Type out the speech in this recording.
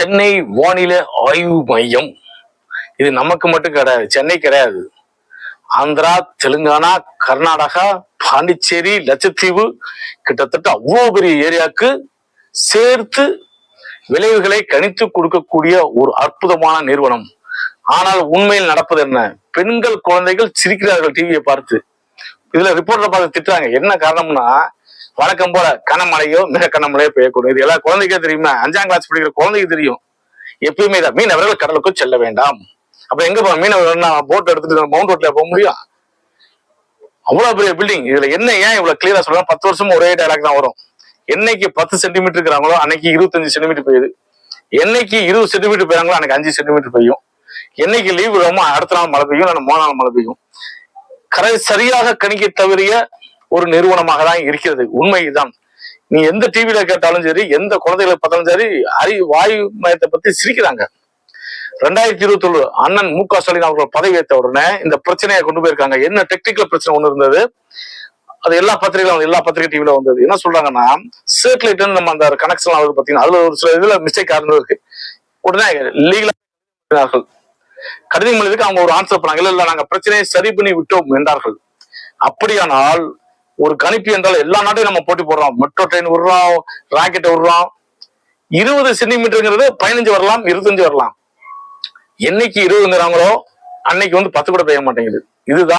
சென்னை வானிலை ஆய்வு மையம். இது நமக்கு மட்டும் கிடையாது சென்னை கிடையாது. ஆந்திரா தெலுங்கானா கர்நாடகா பாண்டிச்சேரி லட்சத்தீவு கிட்டத்தட்ட அவ்வளோ பெரிய ஏரியாவுக்கு சேர்த்து விளைவுகளை கணித்து கொடுக்கக்கூடிய ஒரு அற்புதமான நிறுவனம். ஆனால் உண்மையில் நடப்பது என்ன? பெண்கள் குழந்தைகள் சிரிக்கிறார்கள் டிவியை பார்த்து. இதுல ரிப்போர்ட்டரை பார்த்து திட்டுறாங்க. என்ன காரணம்னா வழக்கம் போல கனமழையோ மிக கனமழையோ பெய்யக்கூடும். இது எல்லா குழந்தைக்கே தெரியுமா? அஞ்சாம் கிளாஸ் படிக்கிற குழந்தைக்கு தெரியும். எப்பயுமே தான் மீனவர்கள் கடலுக்கும் செல்ல வேண்டாம். அப்ப எங்க போக மீனவர்கள் போட் எடுத்துட்டு மவுண்ட் ரோட்ல போக முடியும்? அவ்வளவு பெரிய பில்டிங் இதுல என்ன ஏன் இவ்வளவு கிளியரா சொல்றேன் பத்து வருஷமும் ஒரே டைலாக் தான் வரும். என்னைக்கு பத்து சென்டிமீட்டர் இருக்கிறாங்களோ அன்னைக்கு இருபத்தஞ்சு சென்டிமீட்டர் பெய்யுது. என்னைக்கு இருபது சென்டிமீட்டர் பெய்யாங்களோ அன்னைக்கு அஞ்சு சென்டிமீட்டர் பெய்யும். என்னைக்கு லீவ் விடாம அடுத்த நாள் மழை பெய்யும் இல்லைன்னா மூணு நாள் மழை பெய்யும். கரை சரியாக கணிக்க தவறிய ஒரு நிறுவனமாக தான் இருக்கிறது. உண்மைதான். நீ எந்த டிவியில கேட்டாலும் சரி எந்த குழந்தைகளை பார்த்தாலும் சரி அறி வாயு மயத்தை பத்தி சிரிக்கிறாங்க. ரெண்டாயிரத்தி இருபத்தி ஒன்று அண்ணன் மு க ஸ்டாலின் அவர்கள் பதவி ஏற்ற உடனே இந்த பிரச்சனையை கொண்டு போயிருக்காங்க. என்ன டெக்னிக்கல் பிரச்சனை ஒண்ணு இருந்தது? அது எல்லா பத்திரிகையிலும் எல்லா பத்திரிகை டிவியில வந்தது. என்ன சொல்றாங்கன்னா சேட்டலைட் நம்ம அந்த கனெக்ஷன் ஆகுது பாத்தீங்கன்னா அதுல ஒரு சில இதுல மிஸ்டேக் ஆகுது இருக்கு. உடனே லீகலா கடிதம் எழுதிக்கு அவங்க ஒரு ஆன்சர் பண்ணாங்க. இல்ல இல்ல நாங்க பிரச்சனையை சரி பண்ணி விட்டோம் என்றார்கள். அப்படியானால் ஒரு கணிப்பு என்றால் எல்லா நாட்டையும் நம்ம போட்டி போடுறோம். மெட்ரோ ட்ரெயின் விடுறோம் ராக்கெட்டை விடுறோம். இருபது சென்டிமீட்டருங்கிறது பதினஞ்சு வரலாம் இருபத்தஞ்சு வரலாம். என்னைக்கு இருபதுங்கிறாங்களோ அன்னைக்கு வந்து பத்து கூட பெய்ய மாட்டேங்குது. இதுதான்